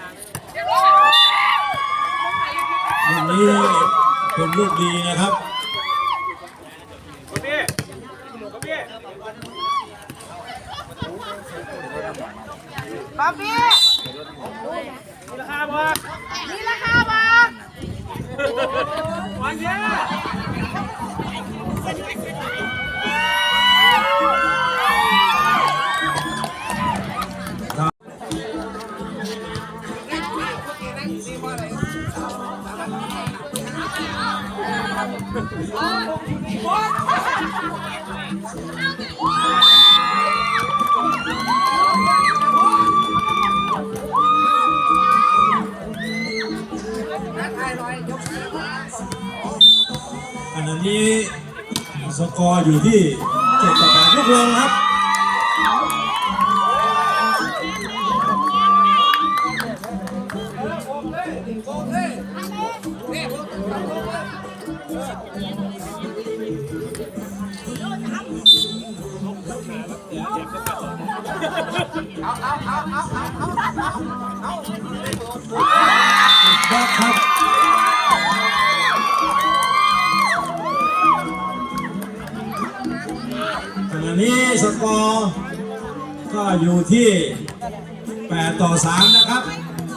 ลูกนี้เป็นลูกดีนะครับป๊อปปี้มีราคาบ่มีราคาบ่วันเนี้ย ขณะนี้สกอร์อยู่ที่เจ็ดต่อแปดลูกลงครับ บล็อกครับขณะนี้สกอร์ก็อยู่ที่ 8 ต่อ 3 นะครับ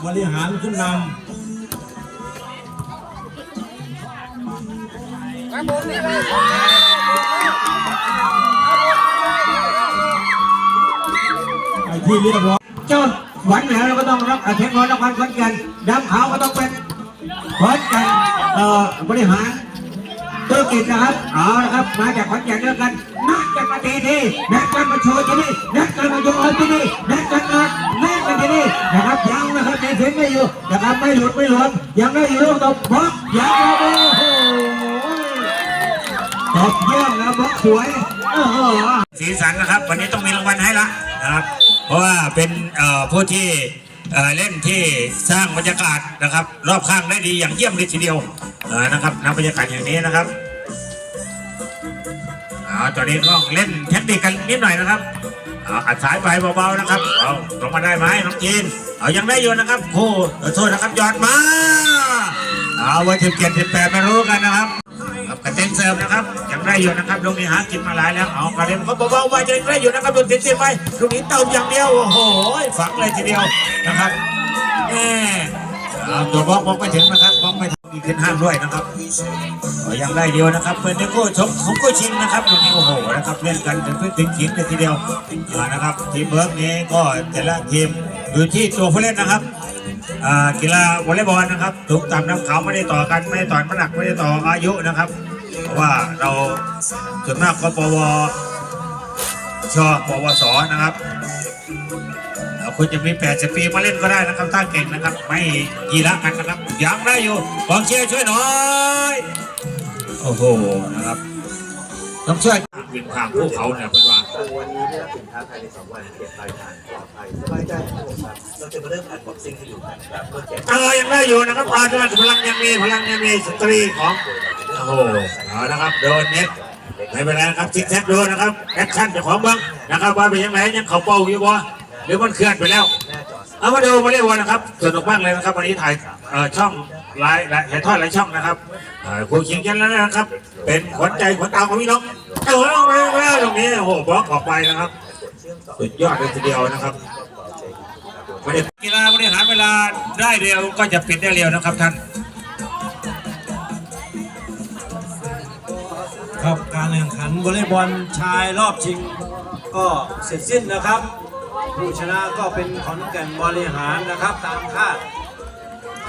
บริหารขึ้นนำ ไปที่เรียบร้อยเจ้าหวันเหนือเราก็ต้องรับเทคโนโลยีครขอนแก่นดำขาวก็ต้องเป็นขอนแก่นเอ่อบริหารธุรกิจนะครับเอาละครับ มาจากขอนแก่นด้วยกันนัดกันมาตีที่นัดกันมาโชว์ที่นี่นัดกันมาโยนที่นี่นัดกันมาแม่กันที่นี่นะครับยังนะครับยังถึงไม่อยู่นะครับไม่หลุดไม่หลวมยังได้อยู่ลูกตบบล็อกยังโอ้ โหตบเยี่ยมนะบล็อกสวยโอ้โหสีสันนะครับ วันนี้ต้องมีรางวัลให้ละนะครับ เพราะว่าเป็นเอ่อผู้ที่เอ่อเล่นที่สร้างบรรยากาศนะครับ รอบข้างได้ดีอย่างเยี่ยมเลยทีเดียวเอ่อนะครับนำบรรยากาศอย่างนี้นะครับเอาตอนนี้ก็เล่นเทคนิคกันนิดหน่อยนะครับเอาอัดสายไปเบาๆนะครับเอาลงมาได้ไหมน้องจีนเอายังได้อยู่นะครับครูขอโทษนะครับยอดมาเอาไว้ถึงเกียรติแปดไม่รู้กันนะครับ เต็นเสิร์ฟนะครับยังได้อยู่นะครับลูกนี้หากินมาหลายแล้วเอากระเด็นก็เบาๆไปยังได้อยู่นะครับโดนติดๆไปลูกนี้เติมอย่างเดียวโอ้โหฝังเลยทีเดียวนะครับแหมเอาตัวบล็อกบล็อกไปถึงนะครับบล็อกไปทำอีกขึ้นห้ามด้วยนะครับก็ยังได้เดียวนะครับเป็นนิโก้ชมของโก้ชิงนะครับลูกนี้โอ้โหนะครับเล่นกันถึงพื้นถึงขิงเลยทีเดียวนะครับทีมเบิร์กนี้ก็แต่ละทีมอยู่ที่ตัวผู้เล่นนะครับกีฬาวอลเลย์บอลนะครับถูกตามน้ำเขาไม่ได้ต่อกันไม่ได้ต่อน้ำหนักไม่ได้ต่ออายุนะครับ ว่าเราส่วนมากก็ปวชปวสนะครับเอ่อคุณจะมี80ปีมาเล่นก็ได้นะครับถ้าเก่งนะครับ ไม่กีฬากันนะครับยังได้อยู่กองเชียร์ช่วยหน่อยโอ้โหนะครับต้องช่วยวินทางพวกเขาเนี่ยเป็นว่าวันนี้ได้รับสินค้าภายใน2วันเก็บปลายทางปลอดภัยสบายใจครับผมครับเราจะมาเริ่มอันบ็อกซิ่งให้ดูกันครับเพื่อแจกเออยังได้อยู่นะครับปลาด้วยพลังยังมีพลังยังมีสตรีของ โอ้โหเอานะครับโดนเน็ตไม่เป็นไรนะครับทิกแท็กโดนนะครับแอคชั่นเจ้าของบ้างนะครับว่าเป็นยังไงยังเขาเป่าอยู่บ่หรือมันเคลื่อนไปแล้วเอามาดูมาเรียกว่านะครับสนุกมากเลยนะครับวันนี้ถ่ายช่องไลน์ไลน์ถ่ายทอดหลายช่องนะครับครูเคียงยันแล้วนะครับ เป็นขวัญใจขวัญตาของพี่น้องเออลงไปแล้วตรงนี้โอ้โหบล็อกออกไปนะครับสุดยอดเลยทีเดียวนะครับบริหารกีฬาบริหารเวลาได้เร็วก็จะปิดได้เร็วนะครับท่าน ครับการแข่งขันวอลเลย์บอลชายรอบชิง ก็เสร็จสิ้นนะครับ ผู้ชนะก็เป็นขอนแก่นบริหารนะครับตามคาด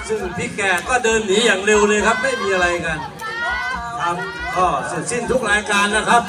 ซึ่งพี่แกก็เดินหนีอย่างเร็วเลยครับไม่มีอะไรกันครับก็เสร็จสิ้นทุกรายการนะครับ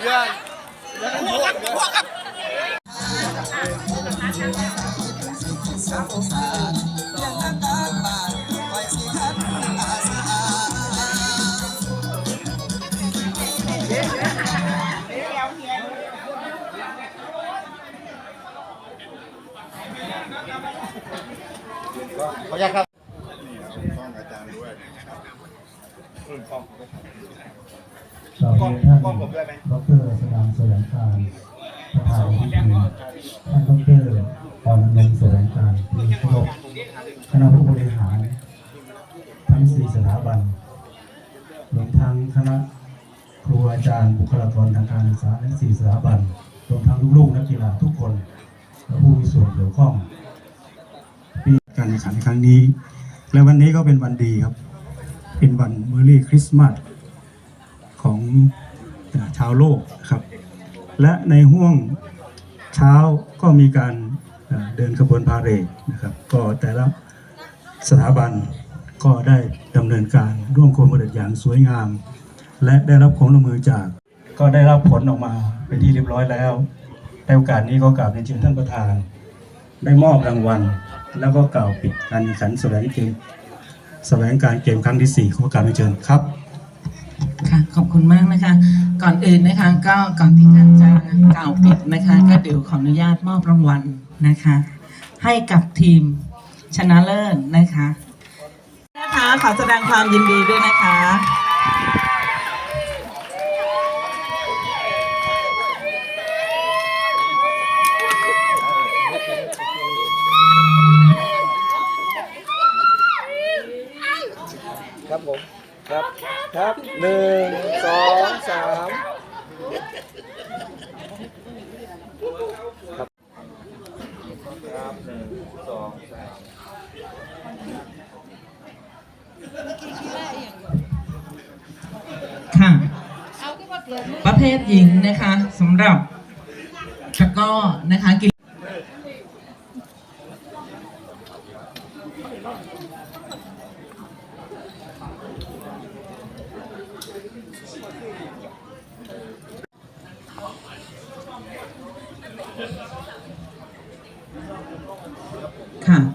เลี้ยงอันเลี้ยงเลี้ยงหัวหัวครับสอบเรียน ท่านดรสดางแสวงการประธานพิธีท่านดรปอนนงแสวงการที่ครพคณะผู้บริหาร ทั้งสี่สถาบันรวมทั้งคณะครูอาจารย์บุคลากรทางการศึกษาทั้งสี่สถาบันรวมทั้งลูกๆนักกีฬาทุกคนและผู้มีส่วนเกี่ยวข้องปีการแข่งขันครั้งนี้ และวันนี้ก็เป็นวันดีครับ เป็นวันเมอรี่คริสต์มาส ของชาวโลกครับและในห่วงเช้าก็มีการเดินขบวนพาเหรดนะครับก็แต่ละสถาบันก็ได้ดำเนินการร่วมโคมเด็ดอย่างสวยงาม และได้รับความร่วมมือจากก็ได้รับผลออกมาเป็นที่เรียบร้อยแล้วในโอกาสนี้ก็กล่าวในเชิญท่านประธาน ได้มอบรางวัล แล้วก็กล่าวปิดการแข่งขันแสวงเกมแสวงการเกมครั้งที่สี่ขอกราบเรียนเชิญครับ ค่ะขอบคุณมากนะคะ ก่อนอื่นนะคะก็ก่อนที่ท่านจะกล่าวปิดนะคะ ก็เดี๋ยวขออนุญาตมอบรางวัลนะคะ ให้กับทีมชนะเลิศนะคะนะคะขอแสดงความยินดีด้วยนะคะ ครับหนึ่งสองสามครับครับหนึ่งสองสามค่ะ ประเภทหญิงนะคะสำหรับตะกร้อนะคะ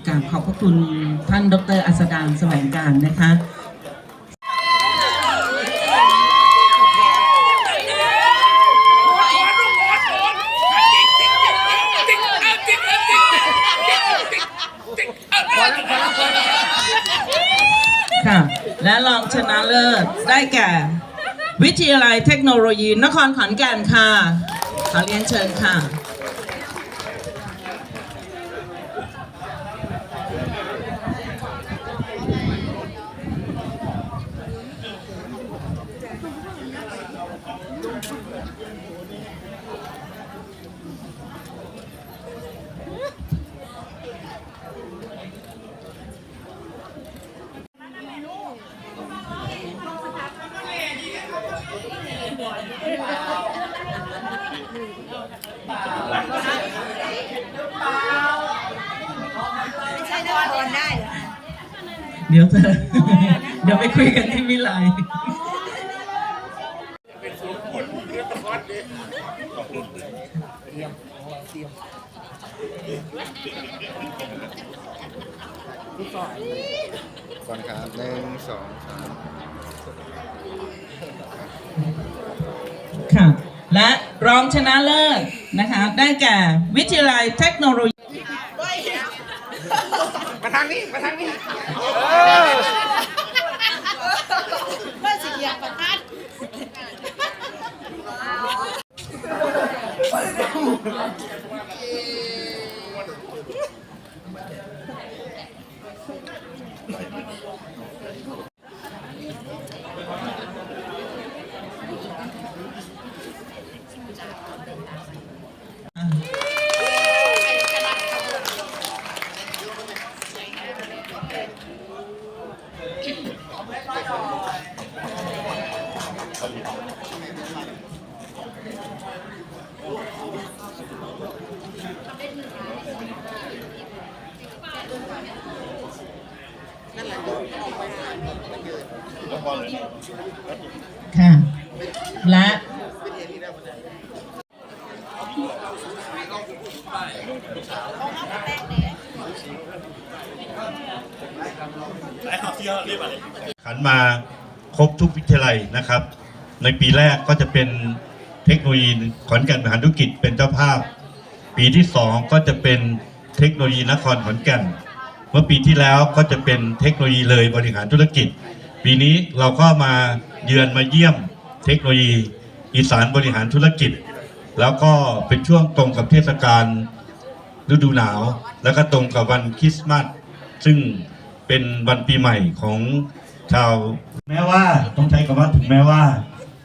กราบขอบพระคุณท่านดรอัสดางแสวงการนะคะค่ะและรองชนะเลิศได้แก่ วิทยาลัยเทคโนโลยีนครขอนแก่นค่ะขอเรียนเชิญค่ะ เดี๋ยวเธอเดี๋ยวไปคุยกันที่วิไลก่อนครับหนึ่งสองสามค่ะ และรองชนะเลิศนะคะ ได้แก่วิทยาลัยเทคโนโลยี มาทางนี้มาทางนี้เพื่อสิเดียงประทัด ค่ะ และขันมาครบทุกวิทยาลัยนะครับ ในปีแรกก็จะเป็นเทคโนโลยีขอนแก่นมหาธุรกิจเป็นเจ้าภาพ ปีที่สองก็จะเป็นเทคโนโลยีนครขอนแก่น เมื่อปีที่แล้วก็จะเป็นเทคโนโลยีเลยบริหารธุรกิจ ปีนี้เราก็มาเยือนมาเยี่ยมเทคโนโลยีอีสานบริหารธุรกิจ แล้วก็เป็นช่วงตรงกับเทศกาลฤดูหนาว แล้วก็ตรงกับวันคริสต์มาสซึ่งเป็นวันปีใหม่ของชาว แม้ว่าต้องใช้คำว่าถึงแม้ว่า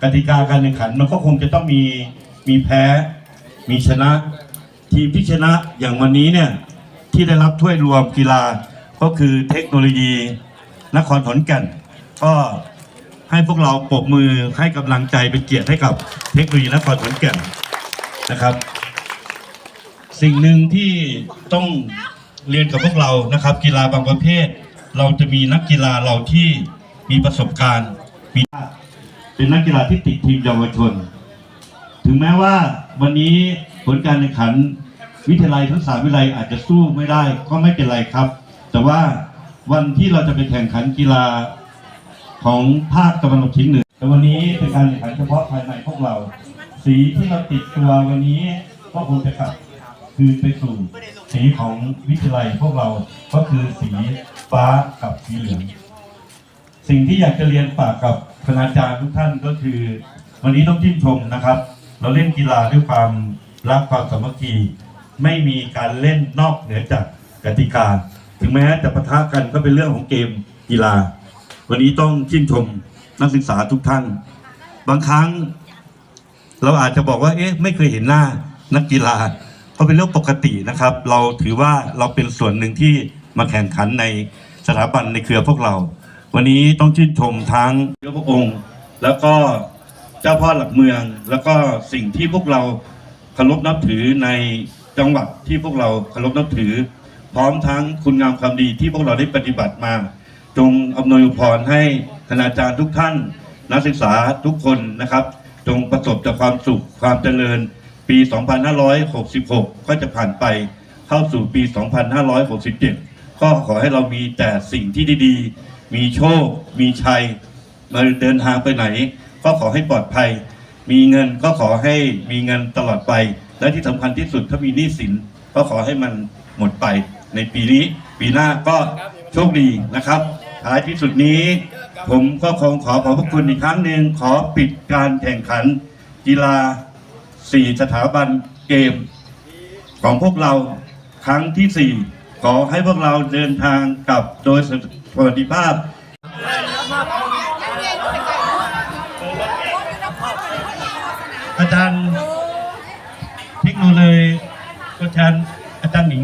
กติกาการแข่งขันมันก็คงจะต้องมีมีแพ้มีชนะ ทีมที่ชนะอย่างวันนี้เนี่ยที่ได้รับถ้วยรวมกีฬาก็คือเทคโนโลยีนครขอนแก่น ก็ให้พวกเราปรบมือให้กำลังใจเป็นเกียรติให้กับเทคโนโลยีนครขอนแก่นนะครับ สิ่งหนึ่งที่ต้องเรียนกับพวกเรานะครับ กีฬาบางประเภท เราจะมีนักกีฬาเราที่มีประสบการณ์มีเป็นนักกีฬาที่ติดทีมเยาวชน ถึงแม้ว่าวันนี้ผลการแข่งขันวิทยาลัยทั้งสามวิทยาลัยอาจจะสู้ไม่ได้ก็ไม่เป็นไรครับ แต่ว่าวันที่เราจะไปแข่งขันกีฬา ของภาคตะวันออกเฉียงเหนือแต่วันนี้เป็นการแข่งขันเฉพาะภายในพวกเรา สีที่เราติดตัววันนี้ก็คงจะกลับคืนไปสู่สีของวิทยาลัยพวกเราก็คือสีฟ้ากับสีเหลืองสิ่งที่อยากจะเรียนฝากกับคณาจารย์ทุกท่านก็คือ วันนี้ต้องชื่นชมนะครับ เราเล่นกีฬาด้วยความรักความสามัคคีไม่มีการเล่นนอกเหนือจากกติกา ถึงแม้จะปะทะกันก็เป็นเรื่องของเกมกีฬา วันนี้ต้องชื่นชมนักศึกษาทุกท่าน บางครั้ง เราอาจจะบอกว่า เอ๊ะ ไม่เคยเห็นหน้านักกีฬาก็เป็นเรื่องปกตินะครับ เราถือว่าเราเป็นส่วนหนึ่งที่มาแข่งขันในสถาบันในเครือพวกเรา วันนี้ต้องชื่นชมทั้งพระองค์ แล้วก็เจ้าพ่อหลักเมือง แล้วก็สิ่งที่พวกเราเคารพนับถือในจังหวัดที่พวกเราเคารพนับถือ พร้อมทั้งคุณงามความดีที่พวกเราได้ปฏิบัติมา จงอำนวยพรให้คณาจารย์ทุกท่าน นักศึกษาทุกคนนะครับ จงประสบแต่ความสุขความเจริญ ปี 2566 ก็จะผ่านไปเข้าสู่ปี 2567 ก็ขอให้เรามีแต่สิ่งที่ดีๆ มีโชค มีชัยมาเดินทางไปไหน ก็ขอให้ปลอดภัย มีเงินก็ขอให้มีเงินตลอดไป และที่สำคัญที่สุดถ้ามีหนี้สิน ก็ขอให้มันหมดไปในปีนี้ ปีหน้าก็โชคดีนะครับ ท้ายที่สุดนี้ ผมก็คงขอขอบพระคุณอีกครั้งหนึ่งขอปิดการแข่งขัน กีฬาสี่สถาบันเกม ของพวกเราครั้งที่สี่ขอให้พวกเราเดินทางกลับโดยสวัสดิภาพอาจารย์เทคโนโลยีอาจารย์อาจารย์หนิง